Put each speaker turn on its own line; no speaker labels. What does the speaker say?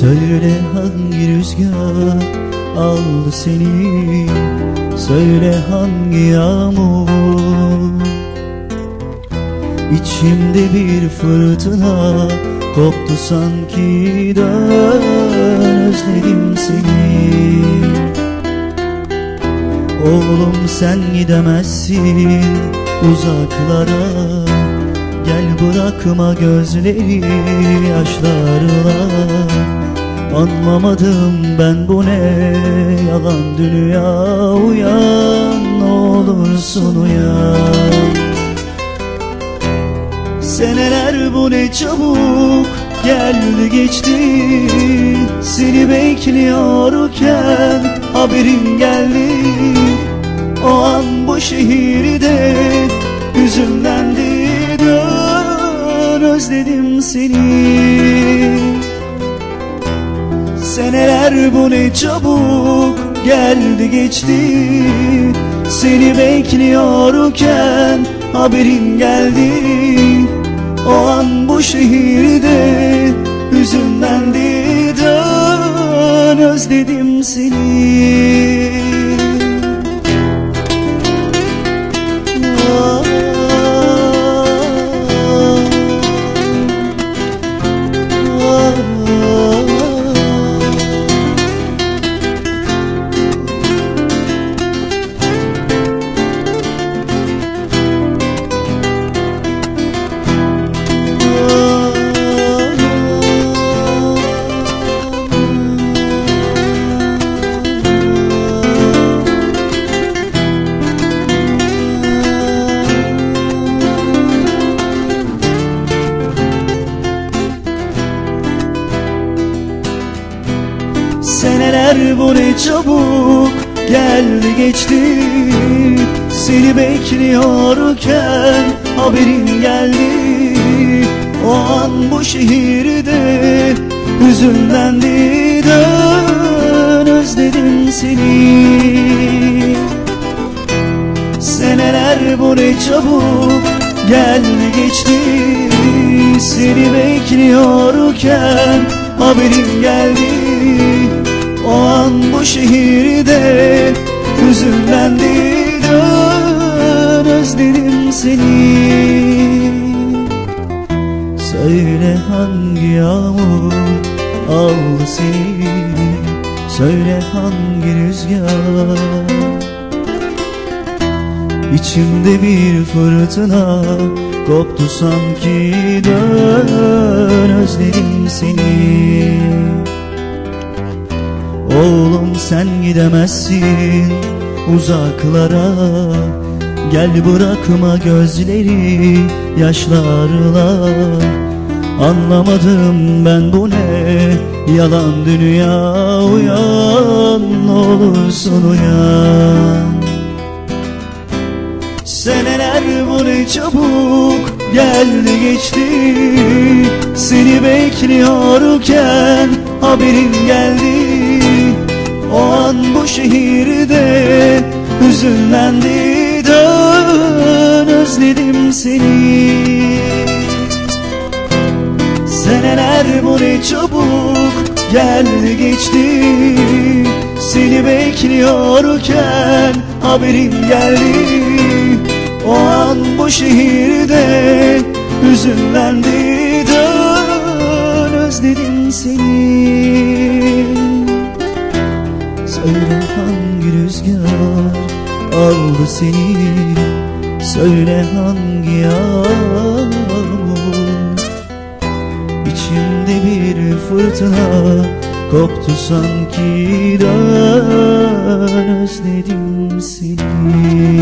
Söyle hangi rüzgar aldı seni? Söyle hangi yağmur? İçimde bir fırtına koptu sanki dön özledim seni. Oğlum sen gidemezsin uzaklara Gel bırakma gözleri yaşlarla Anlamadım ben bu ne yalan dünya Uyan ne olursun uyan. Seneler bu ne çabuk geldi geçti Seni bekliyorken haberin geldi. O an bu şehirde hüzünlendi Dön özledim seni Seneler bu ne çabuk geldi geçti. Seni bekliyorken haberin geldi bu ne çabuk geldi geçti. Seni bekliyorken haberin geldi. O an bu şehirde hüzünlendi. Dön özledim seni. Seneler bu ne çabuk geldi geçti. Seni bekliyorken haberin geldi O an bu şehirde hüzünlendi Dön özledim seni. Söyle hangi yağmur aldı seni? Söyle hangi rüzgar? İçimde bir fırtına koptu sanki dön gidemezsin uzaklara. Gel bırakma gözleri yaşlarla Anlamadım ben bu ne yalan dünya Uyan olursun uyan. Seneler bu ne çabuk geldi geçti. Seni bekliyorken haberin geldi şehirde hüzünlendi Dön özledim seni. Seneler bu ne çabuk geldi geçti Seni bekliyorken haberin geldi. O an bu şehirde hüzünlendi Dön özledim seni Söyle hangi rüzgar aldı seni? Söyle hangi yağmur? İçimde bir fırtına koptu sanki. Dön özledim seni